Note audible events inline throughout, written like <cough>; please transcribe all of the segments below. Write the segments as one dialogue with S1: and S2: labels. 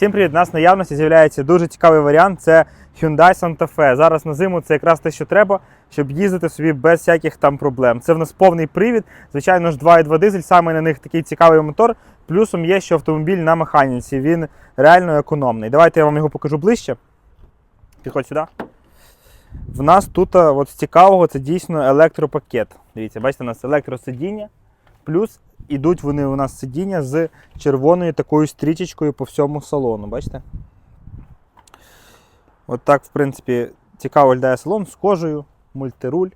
S1: Всім привіт! У нас наявності з'являється дуже цікавий варіант. Це Hyundai Santa Fe. Зараз на зиму це якраз те, що треба, щоб їздити собі без всяких там проблем. Це в нас повний привід. Звичайно ж, 2.2 дизель, саме на них такий цікавий мотор. Плюсом є, що автомобіль на механіці. Він реально економний. Давайте я вам його покажу ближче. Підходь сюди. В нас тут от, з цікавого це дійсно електропакет. Дивіться, бачите, у нас електросидіння. Плюс ідуть вони у нас сидіння з червоною такою стрічечкою по всьому салону. Бачите? От так, в принципі, цікаво виглядає салон з кожею, мультируль.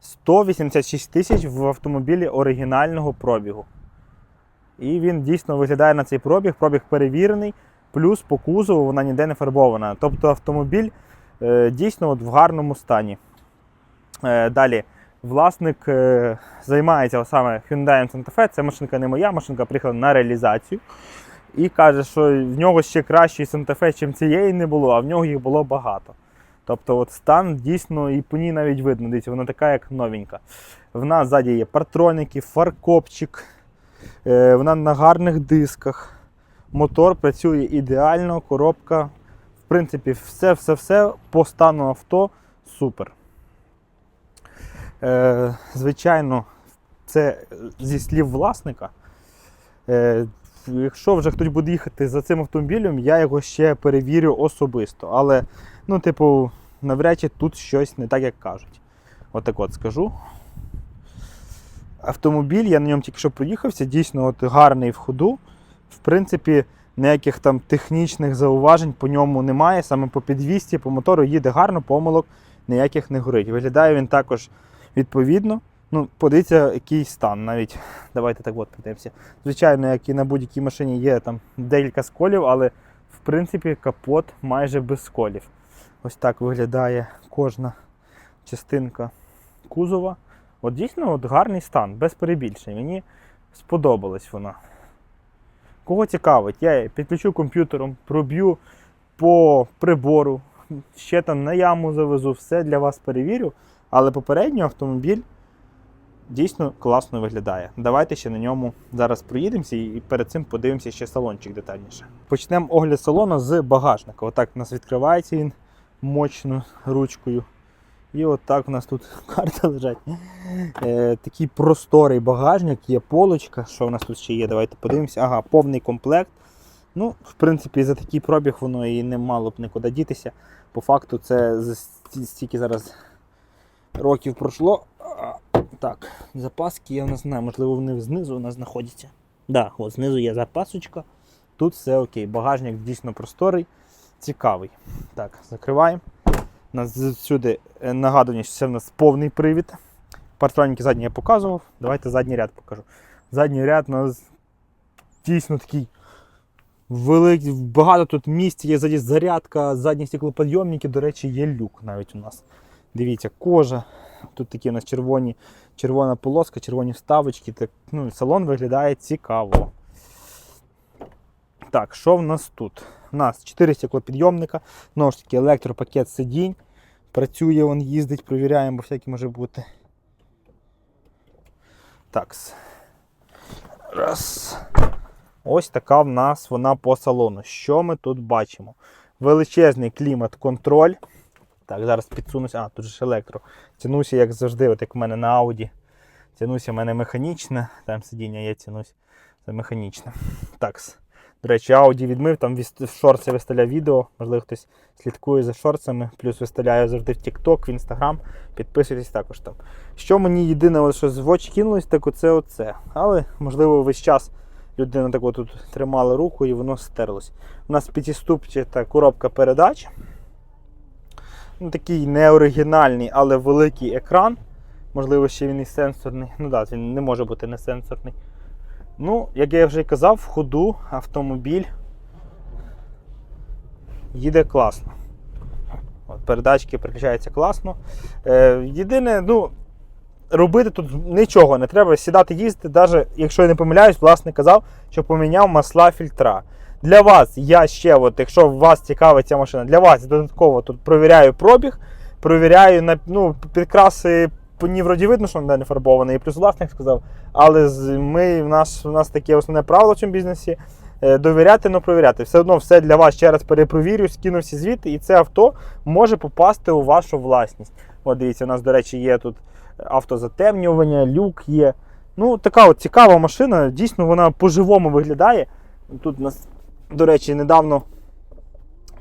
S1: 186 тисяч в автомобілі оригінального пробігу. І він дійсно виглядає на цей пробіг. Пробіг перевірений, плюс по кузову вона ніде не фарбована. Тобто автомобіль е, дійсно от в гарному стані. Е, далі. Власник е, займається саме Hyundai Santa Fe. Це машинка не моя, машинка приїхала на реалізацію. І каже, що в нього ще кращий Santa Fe, чим цієї не було, а в нього їх було багато. Тобто от стан дійсно і по ній навіть видно, дивіться, вона така, як новенька. В нас ззаді є партроніки, фаркопчик, е, вона на гарних дисках. Мотор працює ідеально, коробка. В принципі, все-все-все по стану авто супер. Е, звичайно, це зі слів власника. Е, якщо вже хтось буде їхати за цим автомобілем, я його ще перевірю особисто. Але, ну, типу, навряд чи тут щось не так, як кажуть. Отак от скажу. Автомобіль, я на ньому тільки що проїхався, дійсно от гарний в ходу. В принципі, ніяких там технічних зауважень по ньому немає. Саме по підвісті, по мотору їде гарно, помилок ніяких не горить. Виглядає він також відповідно. Ну, подивіться, який стан. Навіть давайте так от подивимося. Звичайно, як і на будь-якій машині є там декілька сколів, але в принципі капот майже без сколів. Ось так виглядає кожна частинка кузова. От дійсно от гарний стан, без перебільшень. Мені сподобалась вона. Кого цікавить, я підключу комп'ютером, проб'ю по прибору, ще там на яму завезу, все для вас перевірю. Але попередньо автомобіль дійсно класно виглядає. Давайте ще на ньому зараз проїдемося і перед цим подивимося ще салончик детальніше. Почнемо огляд салону з багажника. Отак у нас відкривається він мощно ручкою. І отак у нас тут <laughs> карта лежать. Е, такий просторий багажник, є полочка. Що у нас тут ще є? Давайте подивимося. Ага, повний комплект. Ну, в принципі, за такий пробіг воно і не мало б нікуди дітися. По факту, це стільки зараз років пройшло. Так, запаски я не знаю, можливо, вони знизу у нас знаходяться. Да, от знизу є запасочка. Тут все окей. Багажник дійсно просторий, цікавий. Так, закриваємо. Нас сюди нагадування, що це в нас повний привід. Партроніки задні я показував. Давайте задній ряд покажу. Задній ряд у нас дійсно такий великий, багато тут місць, є ззаді зарядка, задні стеклоподйомники, до речі, є люк навіть у нас. Дивіться, кожа. Тут такі у нас червоні, червона полоска, червоні вставочки. Так, ну, салон виглядає цікаво. Так, що в нас тут? У нас 4 стеклопідйомника, знову ж таки, електропакет сидінь. Працює, він їздить, провіряємо, бо всяке може бути. Так. Раз. Ось така в нас вона по салону. Що ми тут бачимо? Величезний клімат-контроль. Так, зараз підсунуся. А, тут же електро. Тянуся, як завжди, от як в мене на Ауді. Тянуся в мене механічне. Там сидіння є, тянусь. Це механічне. Так. До речі, Audi відмив, там в шорці виставляю відео. Можливо, хтось слідкує за шорцами. Плюс виставляю завжди в TikTok, в Instagram. Підписуйтесь також там. Що мені єдине, що в очі кинулось, так оце оце. Але, можливо, весь час людина так тут тримала руку і воно стерлось. У нас п'ятиступчата коробка передач. Ну, такий неоригінальний, але великий екран. Можливо, ще він і сенсорний. Ну так, да, він не може бути не сенсорний. Ну, як я вже казав, в ходу автомобіль їде класно. От, передачки переключаються класно. Е, єдине, ну, робити тут нічого не треба. Сідати їздити, навіть якщо я не помиляюсь, власник казав, що поміняв масла фільтра. Для вас я ще, от, якщо вас цікавить ця машина, для вас додатково тут провіряю пробіг, провіряю ну, підкраси ній вроді видно, що вона не фарбована, і плюс власник сказав. Але ми, в нас, у нас таке основне правило в цьому бізнесі. е, довіряти, но провіряти. Все одно все для вас ще раз перепровірю, скину всі звіти, і це авто може попасти у вашу власність. От дивіться, у нас, до речі, є тут автозатемнювання, люк є. Ну, така от цікава машина, дійсно вона по-живому виглядає. Тут у нас, до речі, недавно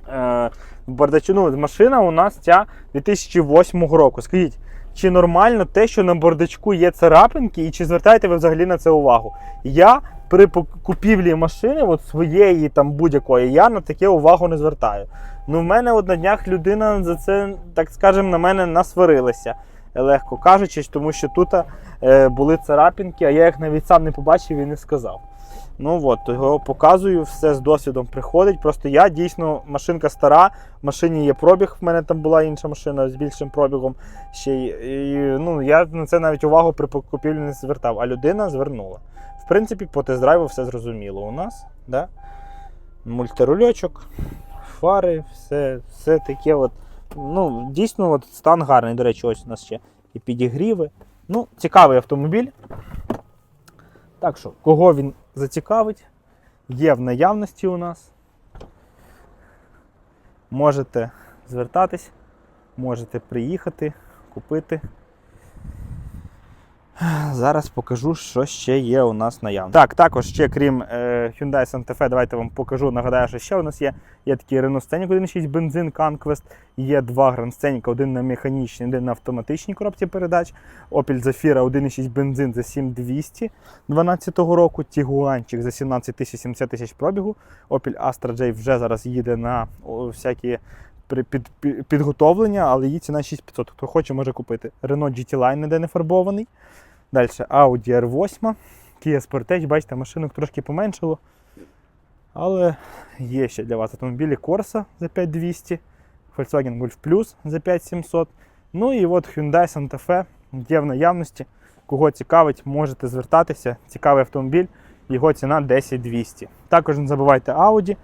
S1: е, в бардачу, ну, машина у нас ця 2008 року. Скажіть, чи нормально те, що на бардачку є царапинки, і чи звертаєте ви взагалі на це увагу? Я при купівлі машини, от своєї там будь-якої, я на таке увагу не звертаю. Ну, в мене от на днях людина за це, так скажемо, на мене насварилася, легко кажучи, тому що тут е, були царапинки, а я їх навіть сам не побачив і не сказав. Ну от, його показую, все з досвідом приходить. Просто я дійсно машинка стара, в машині є пробіг. В мене там була інша машина з більшим пробігом. Ще й, і, ну, я на це навіть увагу при купівлі не звертав, а людина звернула. В принципі, по тест-драйву все зрозуміло у нас. Да? Мультирульочок, фари, все, все таке. От, ну, дійсно, от, стан гарний. До речі, ось у нас ще і підігріви. Ну, цікавий автомобіль. Так що, кого він зацікавить, є в наявності у нас. Можете звертатись, можете приїхати, купити. Зараз покажу, що ще є у нас наявно. Так, також ще крім е, Hyundai Santa Fe, давайте вам покажу. Нагадаю, що ще у нас є. Є такий Renault Scenic 1.6 бензин Conquest, є два Grand Scenic, один на механічній, один на автоматичній коробці передач. Opel Zafira 1.6 бензин за 7200 12 року, Тігуанчик за 17 тисяч 70 тисяч пробігу. Opel Astra J вже зараз їде на всякі під, під, підготовлення, але її ціна 6500. Хто хоче, може купити. Renault GT Line ніде не фарбований. Далі Audi R8, Kia Sportage, бачите, машинок трошки поменшало. Але є ще для вас автомобілі Corsa за 5200, Volkswagen Golf Plus за 5700. Ну і от Hyundai Santa Fe є в наявності. Кого цікавить, можете звертатися. Цікавий автомобіль, його ціна 10200. Також не забувайте Audi.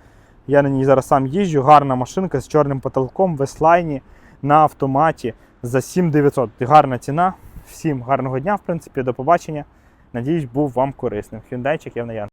S1: Я на ній зараз сам їжджу. Гарна машинка з чорним потолком веслайні на автоматі за 7900. Гарна ціна. Всім гарного дня, в принципі, до побачення. Надіюсь, був вам корисним. Хюндайчик я в.